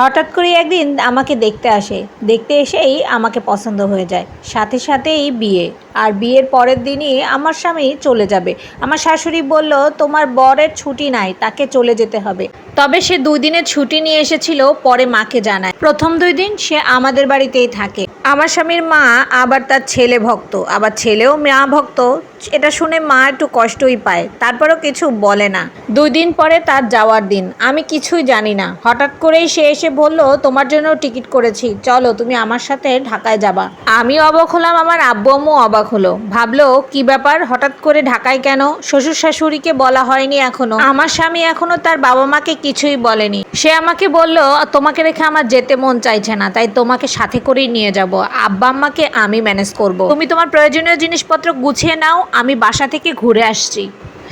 হঠাৎ করে একদিন আমাকে দেখতে আসে। দেখতে এসেই আমাকে পছন্দ হয়ে যায়। সাথে সাথেই বিয়ে। আর বিয়ের পরের দিনই আমার স্বামী চলে যাবে। আমার শাশুড়ি বলল, তোমার বরের ছুটি নাই, তাকে চলে যেতে হবে। তবে সে দুই দিনের ছুটি নিয়ে এসেছিল, পরে মাকে জানায়। প্রথম দুই দিন সে আমাদের বাড়িতেই থাকে। আমার স্বামীর মা আবার তার ছেলে ভক্ত, আবার ছেলেও মা ভক্ত। এটা শুনে মা একটু কষ্টই পায়, তারপরও কিছু বলে না। দুই দিন পরে তার যাওয়ার দিন। আমি কিছুই জানি না। হঠাৎ করেই সে এসে বলল, তোমার জন্য টিকিট করেছি। চলো, তুমি আমার সাথে ঢাকায় যাবা। আমি অবাক হলাম, আমার আব্বু আম্মু অবাক হলো। ভাবলো, কি ব্যাপার? হঠাৎ করে ঢাকায় কেন? শ্বশুর শাশুড়িকে বলা হয়নি এখনও। আমার স্বামী এখনও তার বাবা মাকে কিছুই বলেনি। সে আমাকে বলল, তোমাকে রেখে আমার যেতে মন চাইছে না, তাই তোমাকে সাথে করেই নিয়ে যাব। আব্বা আম্মাকে আমি ম্যানেজ করব। তুমি তোমার প্রয়োজনীয় জিনিসপত্র গুছিয়ে নাও, আমি বাসা থেকে ঘুরে আসছি।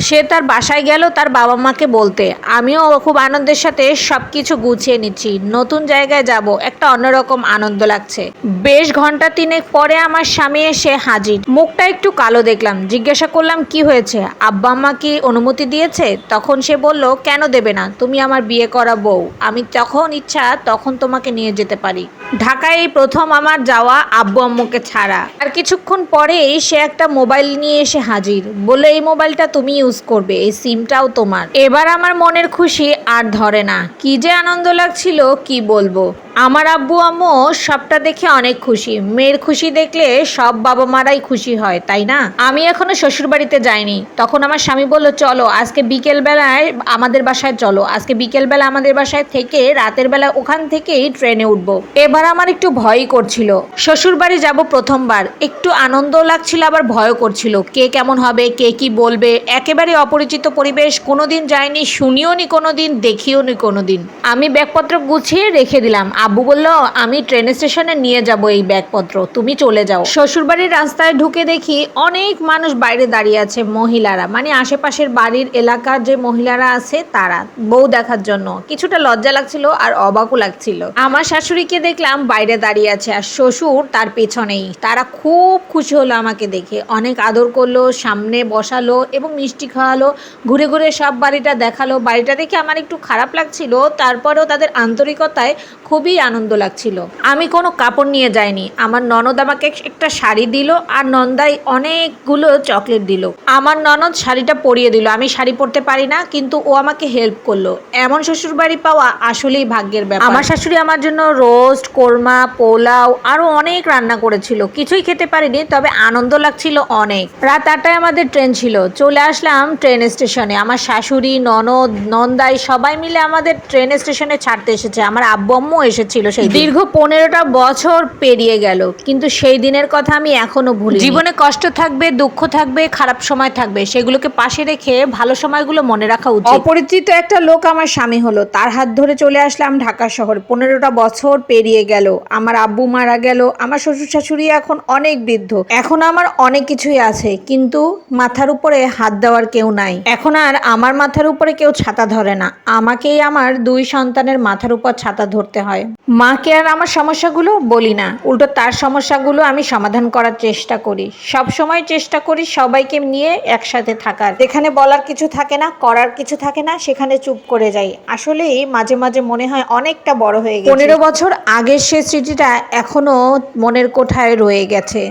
সে তার বাসায় গেল তার বাবা মাকে বলতে। আমিও খুব আনন্দের সাথে সব কিছু গুছিয়ে নিচ্ছি। নতুন জায়গায় যাব। একটা অন্যরকম আনন্দ লাগছে। বেশ ঘণ্টা তিনেক পরে আমার স্বামী এসে হাজির। মুখটা একটু কালো দেখলাম। জিজ্ঞাসা করলাম, কি হয়েছে? আব্বা আম্মা কি অনুমতি দিয়েছে? তখন সে বলল, কেন দেবে না? তুমি আমার বিয়ে করা বউ। আমি যখন ইচ্ছা তখন তোমাকে নিয়ে যেতে পারি। ঢাকায় এই প্রথম আমার যাওয়া আব্বু আম্মুকে ছাড়া। আর কিছুক্ষণ পরেই সে একটা মোবাইল নিয়ে এসে হাজির। বলে এই মোবাইলটা তুমি ইউজ করবে, এই সিমটাও তোমার। এবার আমার মনের খুশি আর ধরে না। কি যে আনন্দ লাগছিল, কি বলব? আমার আব্বু, আম্মু সবটা দেখে অনেক খুশি। মেয়ের খুশি দেখলে সব বাবা মারাই খুশি হয়, তাই না? আমি এখনও শ্বশুর বাড়িতে যাইনি। তখন আমার স্বামী বলল, চলো, আজকে বিকেল বেলায় আমাদের বাসায় চলো। আজকে বিকেল বেলা আমাদের বাসায় থেকে রাতের বেলা ওখান থেকেই ট্রেনে উঠবো। এবার আমার একটু ভয়ই করছিল। শ্বশুর বাড়ি যাব প্রথমবার। একটু আনন্দ লাগছিল, আবার ভয়ও করছিল। কে কেমন হবে, কে কি বলবে? একেবারে অপরিচিত পরিবেশ, কোনোদিন যায়নি শুনিও নি কোনোদিন দেখিও নি কোনোদিন। আমি ব্যাগপত্র গুছিয়ে রেখে দিলাম। আব্বু বলল, আমি ট্রেন স্টেশনে নিয়ে যাব এই ব্যাগপত্র, তুমি চলে যাও। শ্বশুরবাড়ির রাস্তায় ঢুকে দেখি অনেক মানুষ বাইরে দাঁড়িয়ে আছে, মহিলারা। মানে আশেপাশের বাড়ির এলাকার যে মহিলারা আছে, তারা। বউ দেখার জন্য। কিছুটা লজ্জা লাগছিল আর অবাকও লাগছিল। আমার শাশুড়িকে দেখলাম বাইরে দাঁড়িয়ে আছে আর শ্বশুর তার পেছনেই। তারা খুব খুশি হলো আমাকে দেখে। অনেক আদর করল, সামনে বসালো এবং মিষ্টি খাওয়ালো, ঘুরে ঘুরে সব বাড়িটা দেখাল। বাড়িটা দেখে আমার একটু খারাপ লাগছিল। তারপরেও তাদের আন্তরিকতায় খুবই আনন্দ লাগছিল। আমি কোনো কাপড় নিয়ে যাইনি। আমার ননদ আমাকে একটা শাড়ি দিল আর নন্দাই অনেকগুলো চকলেট দিল। আমার ননদ শাড়িটা পরিয়ে দিল। আমি শাড়ি পরতে পারি না, কিন্তু ও আমাকে হেল্প করল। এমন শ্বশুর বাড়ি পাওয়া আসলেই ভাগ্যের ব্যাপার। আমার শাশুড়ি আমার জন্য রোস্ট কোরমা, পোলাও আরও অনেক রান্না করেছিল। কিছুই খেতে পারিনি, তবে আনন্দ লাগছিল অনেক। রাত আটটায় আমাদের ট্রেন ছিল। চলে আসলাম ট্রেন স্টেশনে আমার শাশুড়ি, ননদ, নন্দাই সবাই মিলে আমাদের ট্রেন স্টেশনে ছাড়তে এসেছে। আমার আব্বু, আম্মু এসেছিল সেই দীর্ঘ পনেরোটা বছর পেরিয়ে গেল কিন্তু সেই দিনের কথা আমি এখনও ভুলি জীবনে কষ্ট থাকবে দুঃখ থাকবে খারাপ সময় থাকবে সেগুলোকে পাশে রেখে ভালো সময়গুলো মনে রাখা উচিত। অপরিচিত একটা লোক আমার স্বামী হলো তার হাত ধরে চলে আসলাম ঢাকা শহর। পনেরোটা বছর পেরিয়ে গেল আমার আব্বু মারা গেল আমার শ্বশুর শাশুড়ি এখন অনেক বৃদ্ধ। এখন আমার অনেক কিছুই আছে কিন্তু মাথার উপরে হাত দেওয়ার কেউ নাই। এখন আর আমার মাথার উপরে কেউ ছাতা ধরে না আমাকেই আমার দুই সন্তানের মাথার উপর ছাতা ধরতে হয়। মাকে আর আমার সমস্যাগুলো বলি না। উল্টো তার সমস্যাগুলো আমি সমাধান করার চেষ্টা করি। সব সময় চেষ্টা করি সবাইকে নিয়ে একসাথে থাকার। যেখানে বলার কিছু থাকে না, করার কিছু থাকে না, সেখানে চুপ করে যাই। আসলেই মাঝে মাঝে মনে হয় অনেকটা বড় হয়ে গেছে। পনেরো বছর আগের সে স্মৃতিটা এখনও মনের কোঠায় রয়ে গেছে।